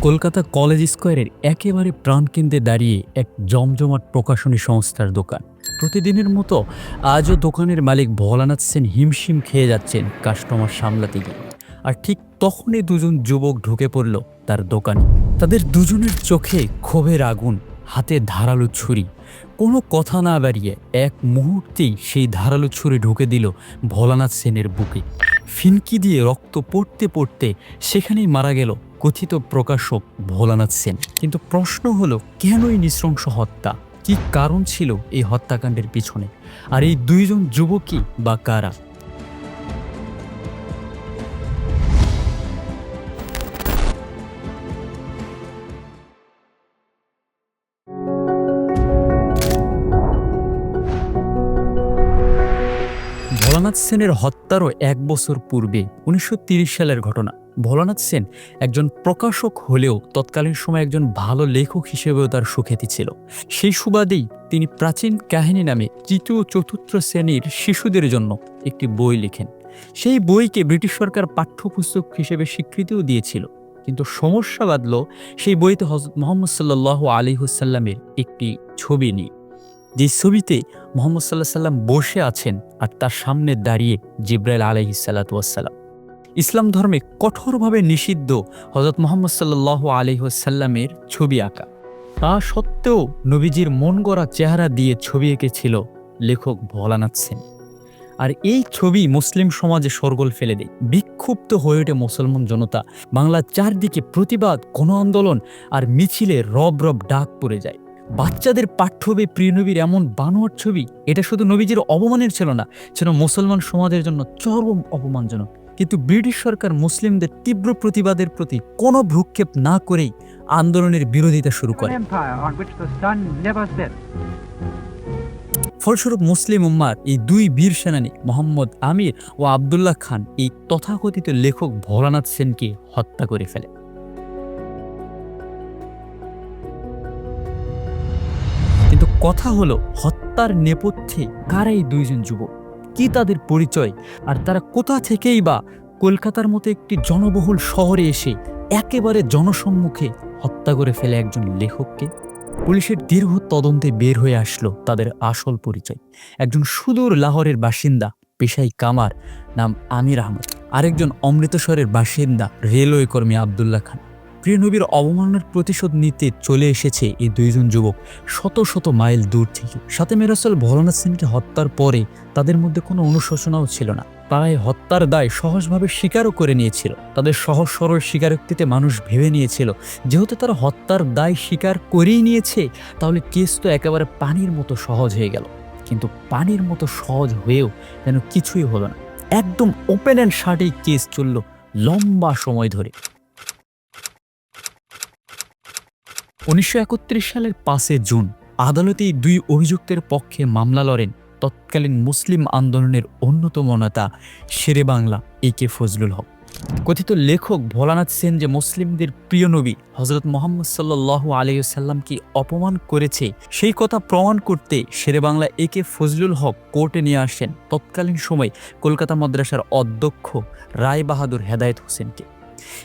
Kolkata college স্কোয়ারের একেবারে প্রাণকেন্দ্রে দাঁড়িয়ে এক জমজমাট প্রকাশনী সংস্থার দোকান। প্রতিদিনের মতো আজও দোকানের মালিক ভোলানাথ সেন হিমশিম খেয়ে যাচ্ছেন কাস্টমার সামলাতে গিয়ে। আর ঠিক তখনই দুজন যুবক ঢুকে পড়ল তার দোকানে। তাদের দুজনের চোখে ক্ষোভের আগুন, হাতে ধারালো ছুরি। কোনো কথা না বাড়িয়ে এক মুহূর্তেই সেই ধারালো ছুরি ঢুকে দিল ভোলানাথ সেনের বুকে। ফিনকি দিয়ে রক্ত পড়তে পড়তে সেখানেই মারা গেল কথিত প্রকাশক ভোলানাথ সেন। কিন্তু প্রশ্ন হলো কেন এই নৃশংস হত্যা? কি কারণ ছিল এই হত্যাকাণ্ডের পিছনে? আর এই দুইজন যুবকই বা কারা? ভোলানাথ সেনের হত্যারও এক বছর পূর্বে উনিশশো সালের ঘটনা। ভোলানাথ সেন একজন প্রকাশক হলেও তৎকালীন সময় একজন ভালো লেখক হিসেবেও তার সুখ্যাতি ছিল। সেই সুবাদেই তিনি প্রাচীন কাহিনী নামে তৃতীয় চতুর্থ শ্রেণির শিশুদের জন্য একটি বই লিখেন। সেই বইকে ব্রিটিশ সরকার পাঠ্যপুস্তক হিসেবে স্বীকৃতিও দিয়েছিল। কিন্তু সমস্যা বাঁধল সেই বইতে হজরত মোহাম্মদ সাল্লাহ আলী হুসাল্লামের একটি ছবি নিয়ে যে ছবিতে মোহাম্মদ সাল্লাহ সাল্লাম বসে আছেন আর তার সামনে দাঁড়িয়ে জিব্রাইল আলহি সাল্লাতুয়াসাল্লাম ইসলাম ধর্মে কঠোরভাবে নিষিদ্ধ হজরত মোহাম্মদ সাল্লাহ আলহিহাসাল্লামের ছবি আঁকা। তা সত্ত্বেও নবীজির মন গড়া চেহারা দিয়ে ছবি এঁকেছিল লেখক ভোলানাথ সেন। আর এই ছবি মুসলিম সমাজে সরগোল ফেলে দেয়। বিক্ষুব্ধ হয়ে ওঠে মুসলমান জনতা। বাংলার চারদিকে প্রতিবাদ, গণ আন্দোলন আর মিছিলে রব রব ডাক পড়ে যায়। বাচ্চাদের পাঠ্য হবে প্রিয় নবীর এমন বানোয়ার ছবি, এটা শুধু নবীজির অবমানের ছিল না ছিল মুসলমান সমাজের জন্য চরম অপমানজনক। কিন্তু ব্রিটিশ সরকার মুসলিমদের তীব্র প্রতিবাদের প্রতি কোনো ভ্রুক্ষেপ না করেই আন্দোলনের বিরোধিতা শুরু করে. ফলস্বরূপ মুসলিম উম্মার এই দুই বীর সেনানী মোহাম্মদ আমির ও আবদুল্লাহ খান এই তথাকথিত লেখক ভোলানাথ সেনকে হত্যা করে ফেলে। কিন্তু কথা হলো হত্যার নেপথ্যে কারাই দুইজন যুবক? কি তাদের পরিচয়? আর তারা কোথা থেকেই বা কলকাতার মতো একটি জনবহুল শহরে এসে একেবারে জনসম্মুখে হত্যা করে ফেলে একজন লেখককে? পুলিশের দীর্ঘ তদন্তে বের হয়ে আসলো তাদের আসল পরিচয়। একজন সুদূর লাহোরের বাসিন্দা, পেশাই কামার, নাম আমির আহমদ। আরেকজন অমৃতসরের বাসিন্দা, রেলওয়ে কর্মী আবদুল্লাহ খান। প্রিয় নবীর অবমাননার প্রতিশোধ নিতে চলে এসেছে এই দুইজন যুবক। শত শত মাইল দূর থেকে। সাথে মেরাসল ভোলানাথ সিংকে হত্যার পরে তাদের মধ্যে কোনো অনুশোচনাও ছিল না। তারা এই হত্যার দায় সহজভাবে স্বীকারও করে নিয়েছিল। তাদের সহজ সরল স্বীকারোক্তিতে মানুষ ভেবে নিয়েছিল, যেহেতু তারা হত্যার দায় স্বীকার করেই নিয়েছে, তাহলে কেস তো একেবারে পানির মতো সহজ হয়ে গেল। কিন্তু পানির মতো সহজ হয়েও যেন কিছুই হলো না। একদম ওপেন অ্যান্ড শার্টেই কেস চলল লম্বা সময় ধরে। উনিশশো একত্রিশ সালের পাঁচে জুন আদালতে দুই অভিযুক্তের পক্ষে মামলা লড়েন তৎকালীন মুসলিম আন্দোলনের অন্যতম নেতা শেরে বাংলা, এ কে ফজলুল হক। কথিত লেখক ভোলানাথ সেন যে মুসলিমদের প্রিয় নবী হজরত মোহাম্মদ সাল্লাহ আলাইসাল্লামকে অপমান করেছে, সেই কথা প্রমাণ করতে শেরে বাংলা, এ কে ফজলুল হক কোর্টে নিয়ে আসেন তৎকালীন সময় কলকাতা মাদ্রাসার অধ্যক্ষ রায় বাহাদুর হেদায়েত হোসেনকে।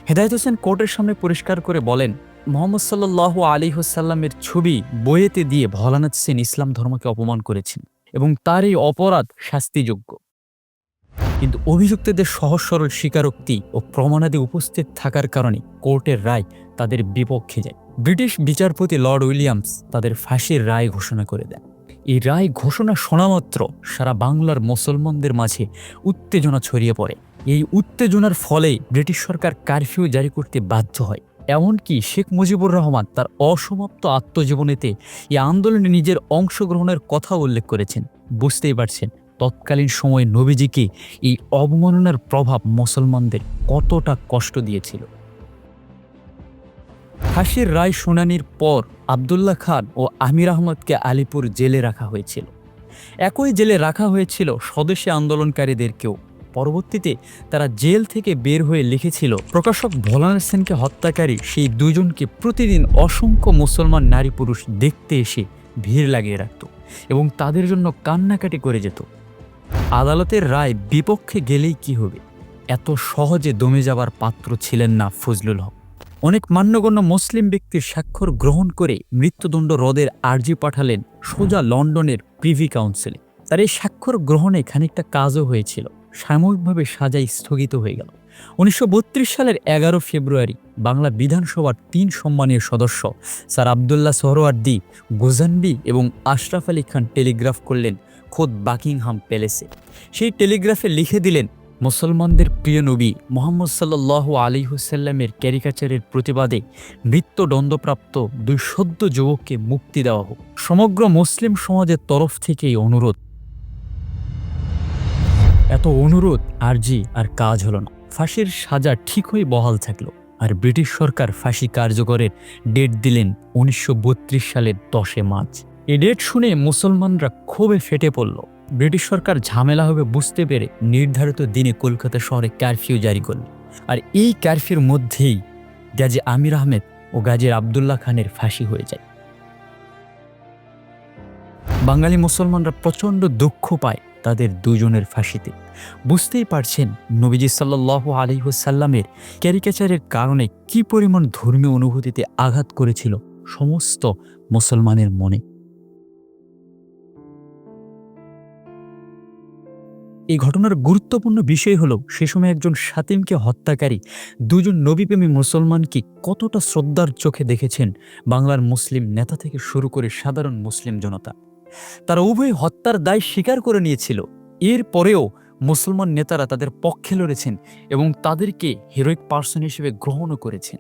হেদায়ত হোসেন কোর্টের সামনে পরিষ্কার করে বলেন মোহাম্মদ সাল্লাহ আলী হোসাল্লামের ছবি বইয়েতে দিয়ে ভোলানাথ সেন ইসলাম ধর্মকে অপমান করেছেন এবং তার এই অপরাধ শাস্তিযোগ্য। কিন্তু অভিযুক্তদের সহজ সরল স্বীকারোক্তি ও প্রমাণাদি উপস্থিত থাকার কারণে কোর্টের রায় তাদের বিপক্ষে যায়। ব্রিটিশ বিচারপতি লর্ড উইলিয়ামস তাদের ফাঁসির রায় ঘোষণা করে দেন। এই রায় ঘোষণা শোনামাত্র সারা বাংলার মুসলমানদের মাঝে উত্তেজনা ছড়িয়ে পড়ে। এই উত্তেজনার ফলে ব্রিটিশ সরকার কারফিউ জারি করতে বাধ্য হয়। এমনকি শেখ মুজিবুর রহমান তার অসমাপ্ত আত্মজীবনীতে এই আন্দোলনে নিজের অংশগ্রহণের কথা উল্লেখ করেছেন। বুঝতেই পারছেন তৎকালীন সময়ে নবীজিকে এই অবমাননার প্রভাব মুসলমানদের কতটা কষ্ট দিয়েছিল। ফাঁসির রায় শুনানির পর আবদুল্লাহ খান ও আমির আহমদকে আলিপুর জেলে রাখা হয়েছিল। একই জেলে রাখা হয়েছিল স্বদেশী আন্দোলনকারীদেরকেও। পরবর্তীতে তারা জেল থেকে বের হয়ে লিখেছিল, প্রকাশক ভোলানাথ সেনকে হত্যাকারী সেই দুজনকে প্রতিদিন অসংখ্য মুসলমান নারী পুরুষ দেখতে এসে ভিড় লাগিয়ে রাখত এবং তাদের জন্য কান্নাকাটি করে যেত। আদালতের রায় বিপক্ষে গেলেই কি হবে? এত সহজে দমে যাবার পাত্র ছিলেন না ফজলুল হক। অনেক মান্যগণ্য মুসলিম ব্যক্তির স্বাক্ষর গ্রহণ করে মৃত্যুদণ্ড রদের আর্জি পাঠালেন সোজা লন্ডনের প্রিভি কাউন্সিলে। তার এই স্বাক্ষর গ্রহণে খানিকটা কাজও হয়েছিল। সাময়িকভাবে সাজাই স্থগিত হয়ে গেল। উনিশশো বত্রিশ সালের এগারো ফেব্রুয়ারি বাংলা বিধানসভার তিন সম্মানীয় সদস্য, স্যার আবদুল্লাহ সোহরওয়ার্দি, গোজানবি এবং আশরাফ আলী খান টেলিগ্রাফ করলেন খোদ বাকিংহাম প্যালেসে। সেই টেলিগ্রাফে লিখে দিলেন, মুসলমানদের প্রিয় নবী মোহাম্মদ সাল্লাহ আলী হুসাল্লামের ক্যারিকাচারের প্রতিবাদে মৃত্যুদণ্ডপ্রাপ্ত দুই সদ্য যুবককে মুক্তি দেওয়া হোক। সমগ্র মুসলিম সমাজের তরফ থেকে এই অনুরোধ এত অনুরোধ, আরজি আর কাজ হলো না। ফাঁসির সাজা ঠিকই বহাল থাকল। আর ব্রিটিশ সরকার ফাঁসি কার্যকরের ডেট দিলেন উনিশশো বত্রিশ সালের দশে মার্চ। এ ডেট শুনে মুসলমানরা ক্ষোভে ফেটে পড়ল। ব্রিটিশ সরকার ঝামেলা হবে বুঝতে পেরে নির্ধারিত দিনে কলকাতা শহরে কারফিউ জারি করল। আর এই কারফিউর মধ্যেই গাজী আমির আহমেদ ও গাজীর আবদুল্লাহ খানের ফাঁসি হয়ে যায়। বাঙালি মুসলমানরা প্রচণ্ড দুঃখ পায় তাদের দুজনের ফাঁসিতে। বুঝতেই পারছেন নবীজি সাল্লাহ আলিহসাল্লামের ক্যারিকেচারের কারণে কি পরিমাণ ধর্মীয় অনুভূতিতে আঘাত করেছিল সমস্ত মুসলমানের মনে। এই ঘটনার গুরুত্বপূর্ণ বিষয় হলো, সে সময় একজন সাতিমকে হত্যাকারী দুজন নবীপ্রেমী মুসলমানকে কতটা শ্রদ্ধার চোখে দেখেছেন বাংলার মুসলিম নেতা থেকে শুরু করে সাধারণ মুসলিম জনতা। তারা উভয় হত্যার দায় স্বীকার করে নিয়েছিল। এর পরেও মুসলমান নেতারা তাদের পক্ষে লড়েছেন এবং তাদেরকে হিরোইক পার্সন হিসেবে গ্রহণও করেছেন।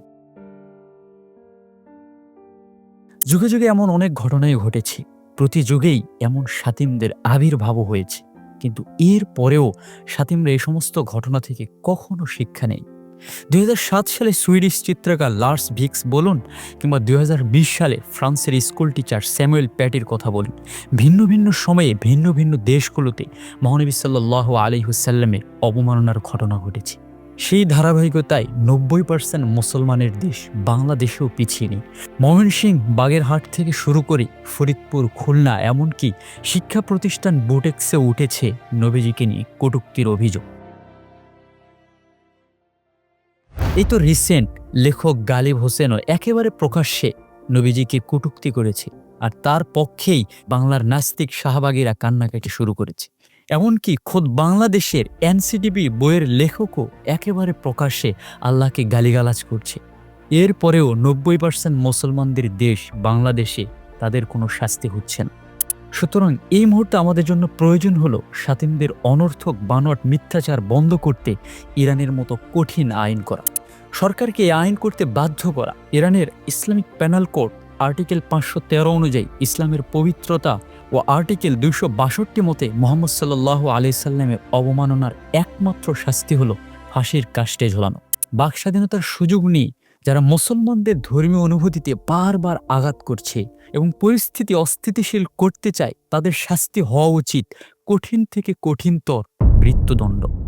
যুগে যুগে এমন অনেক ঘটনাই ঘটেছে। প্রতি যুগেই এমন সাতিমদের আবির্ভাবও হয়েছে। কিন্তু এর পরেও সাতিমরা এই সমস্ত ঘটনা থেকে কখনো শিক্ষা নেই দুই হাজার সাত সালে সুইডিশ চিত্রকার লার্স ভিক্স বলুন কিংবা দুই হাজার বিশ সালে ফ্রান্সের স্কুল টিচার স্যামুয়েল প্যাটির কথা বলুন, ভিন্ন ভিন্ন সময়ে ভিন্ন ভিন্ন দেশগুলোতে মহানবী সাল্লাহ আলিহুসাল্লামের অবমাননার ঘটনা ঘটেছে। সেই ধারাবাহিকতায় নব্বই পার্সেন্ট মুসলমানের দেশ বাংলাদেশেও পিছিয়ে নেই। ময়মনসিং বাগেরহাট থেকে শুরু করে ফরিদপুর, খুলনা এমনকি শিক্ষা প্রতিষ্ঠান বুটেক্সে উঠেছে নবীজিকে নিয়ে কটুক্তির অভিযোগ। এই তো রিসেন্ট লেখক গালিব হোসেনও একেবারে প্রকাশ্যে নবীজিকে কটুক্তি করেছে আর তার পক্ষেই বাংলার নাস্তিক শাহবাগীরা কান্নাকাটি শুরু করেছে। এমনকি খোদ বাংলাদেশের এনসিডিবি বইয়ের লেখকও একেবারে প্রকাশ্যে আল্লাহকে গালিগালাজ করছে। এরপরেও নব্বই পার্সেন্ট মুসলমানদের দেশ বাংলাদেশে তাদের কোনো শাস্তি হচ্ছে না। সুতরাং এই মুহূর্তে আমাদের জন্য প্রয়োজন হলো সাতিমদের অনর্থক বানোয়াট মিথ্যাচার বন্ধ করতে ইরানের মতো কঠিন আইন করা। সরকারকে এই আইন করতে বাধ্য করা ইরানের ইসলামিক প্যানাল কোড আর্টিকেল পাঁচশো তেরো অনুযায়ী ইসলামের পবিত্রতা ও আর্টিকেল দুইশো বাষট্টি মতে মোহাম্মদ সাল্লাহ আলাইসাল্লামের অবমাননার একমাত্র শাস্তি হলো ফাঁসির কাষ্টে ঝোলানো। বাক স্বাধীনতার সুযোগ নিয়ে যারা মুসলমানদের ধর্মীয় অনুভূতিতে বারবার আঘাত করছে এবং পরিস্থিতি অস্থিতিশীল করতে চায়, তাদের শাস্তি হওয়া উচিত কঠিন থেকে কঠিনতর মৃত্যুদণ্ড।